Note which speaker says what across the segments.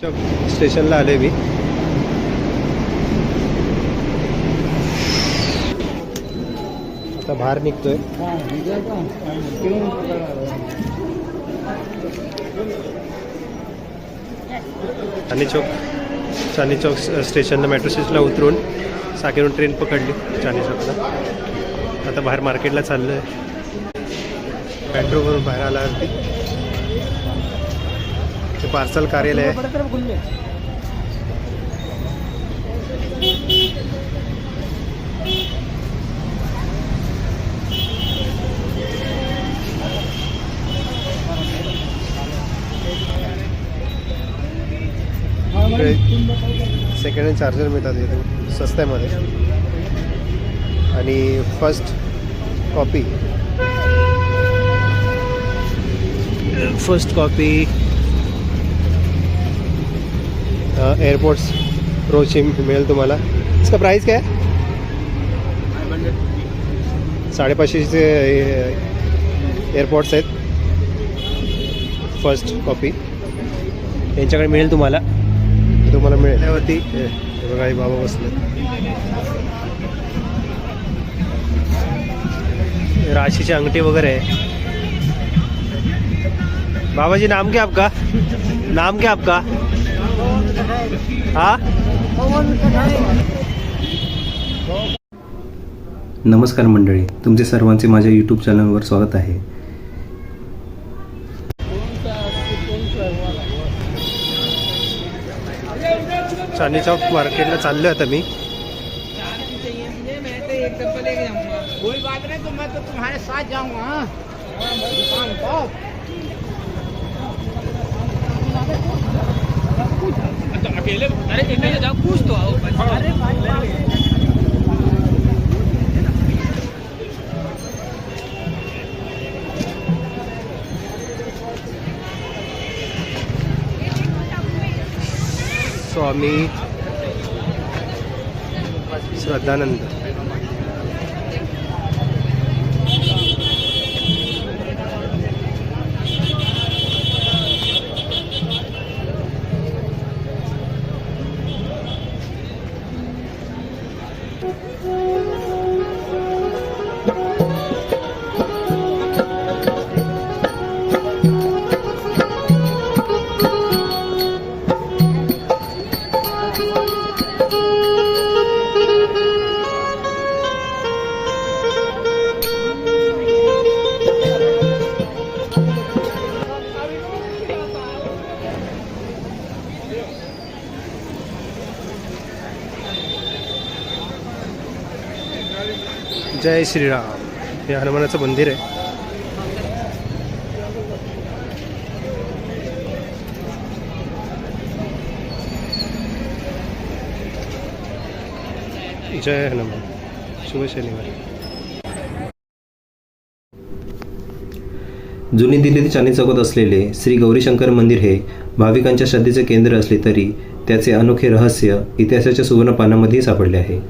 Speaker 1: स्टेशनला आले मी. आता बाहेर निघतोय. चांदी चौक चांदी चौक स्टेशनला मेट्रो स्टेशनला उतरून साकेरून ट्रेन पकडली चांदी चौकला आता बाहेर मार्केटला चाललं आहे मेट्रोवरून बाहेर आल्यावरती ते पार्सल कार्यालय. आहे सेकंड हँड चार्जर मिळतात इथे स्वस्त्यामध्ये आणि first copy first copy AirPods प्रोची मिळेल तुम्हाला. इसका प्राइस काय? साडेपाचशेचे एअरपोर्ट्स आहेत. फर्स्ट कॉपी यांच्याकडे मिळेल तुम्हाला. तुम्हाला मिळेल. त्यावरती बघा बाबा बसले राशीची अंगठी वगैरे. आहे बाबा जी नाम क्या आपका? नाम क्या आपका? हाँ?
Speaker 2: नमस्कार मंडळी तुमचे सर्वांचे माझ्या यूट्यूब चॅनलवर स्वागत आहे.
Speaker 1: चांदणी चौक मार्केटला चाललो आता मी.
Speaker 3: साथ जाऊंगा हाँ? दुकान पर तो अकेले अरे अकेले जाओ पूछ तो आओ अरे
Speaker 1: स्वामी श्रद्धानंद Thank you. जय श्रीराम. हे हनुमानाचं मंदिर आहे. जय हनुमान. शुभ शनिवार
Speaker 2: जुनी दिल्लीत चांदी चौकात असलेले श्री गौरीशंकर मंदिर हे भाविकांच्या श्रद्धेचे केंद्र असले तरी त्याचे अनोखे रहस्य इतिहासाच्या सुवर्ण पानामध्येही सापडले आहे.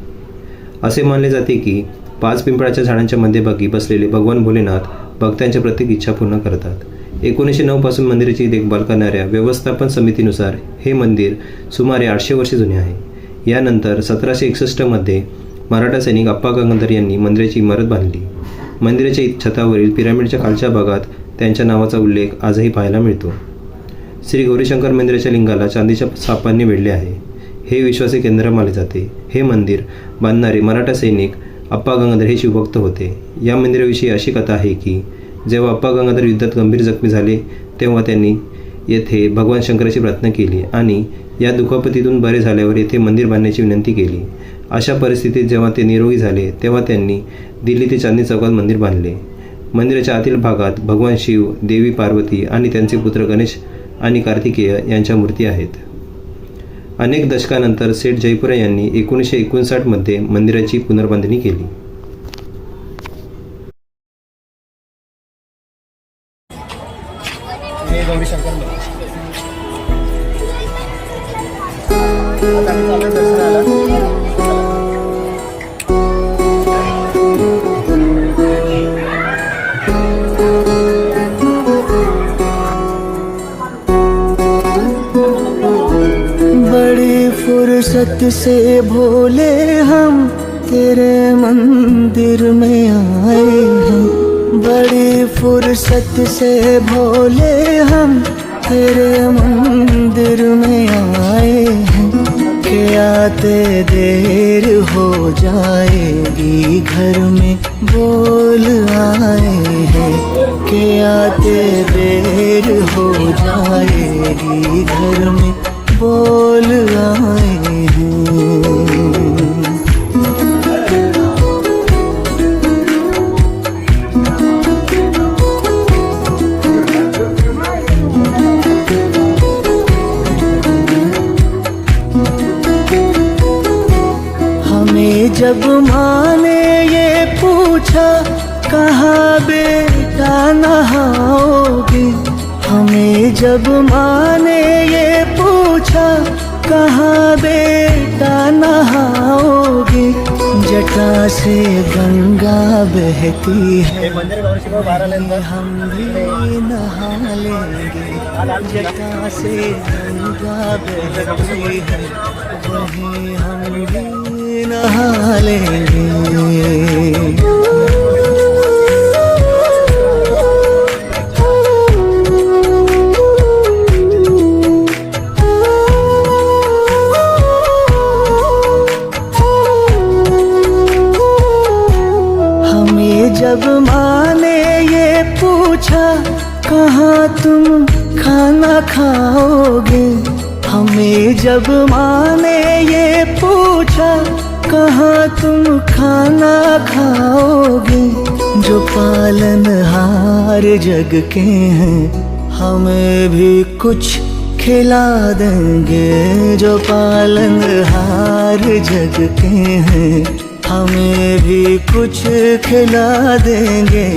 Speaker 2: असे मानले जाते की पाच पिंपळाच्या झाडांच्या मध्यभागी बसलेले भगवान भोलेनाथ भक्तांच्या प्रत्येक इच्छा पूर्ण करतात. एकोणीसशे नऊपासून मंदिराची देखभाल करणाऱ्या व्यवस्थापन समितीनुसार हे मंदिर सुमारे आठशे वर्षे जुने आहे. यानंतर सतराशे एकसष्टमध्ये मराठा सैनिक अप्पा गंगाधर यांनी मंदिराची इमारत बांधली. मंदिराच्या छतावरील पिरामिडच्या खालच्या भागात त्यांच्या नावाचा उल्लेख आजही पाहायला मिळतो. श्री गौरीशंकर मंदिराच्या लिंगाला चांदीच्या सापांनी वेढले आहे. हे विश्वासी केंद्र मानले जाते. हे मंदिर बांधणारे मराठा सैनिक अप्पा गंगाधर हे शिवभक्त होते. या मंदिराविषयी अशी कथा आहे की जेव्हा अप्पा गंगाधर युद्धात गंभीर जखमी झाले तेव्हा त्यांनी येथे भगवान शंकराची प्रार्थना केली आणि या दुखापतीतून बरे झाल्यावर येथे मंदिर बांधण्याची विनंती केली. अशा परिस्थितीत जेव्हा ते निरोगी झाले तेव्हा त्यांनी दिल्ली ते चांदणी चौकात मंदिर बांधले. मंदिराच्या आतील भागात भगवान शिव देवी पार्वती आणि त्यांचे पुत्र गणेश आणि कार्तिकेय यांच्या मूर्ती आहेत. अनेक दशकानंतर सेठ जयपुरा यांनी एकोणीसशे एकोणसाठमध्ये मंदिराची पुनर्बांधणी केली.
Speaker 1: गौरीशंकर
Speaker 4: फुर्सत से भोले हम तेरे मंदिर में आए हैं बड़ी फुर्सत से भोले हम तेरे मंदिर में आए हैं। के आते देर हो जाएगी घर में बोल आए हैं। के आते देर हो जाएगी घर में बोल आए जब माँ ने ये पूछा कहाँ बेटा नहाओगे? हमें जब माँ ने ये पूछा कहाँ बेटा नहाओगे? जटा से गंगा बहती है। हम भी नहा लेंगे। जटा से गंगा बहती है। वहीं हम भी नहा हमें जब माँ ने ये पूछा कहाँ तुम खाना खाओगे? हमें जब माँ ने ये पूछा कहाँ तुम खाना खाओगे? जो पालन हार जग के हैं हमें भी कुछ खिला देंगे। जो पालन हार जग के हैं हमें भी कुछ खिला देंगे।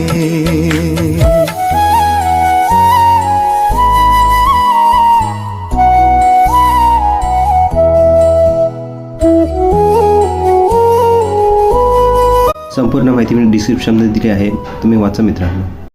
Speaker 2: संपूर्ण माहिती मी डिस्क्रिप्शनमध्ये दिली आहे. तुम्ही वाचा मित्रांनो.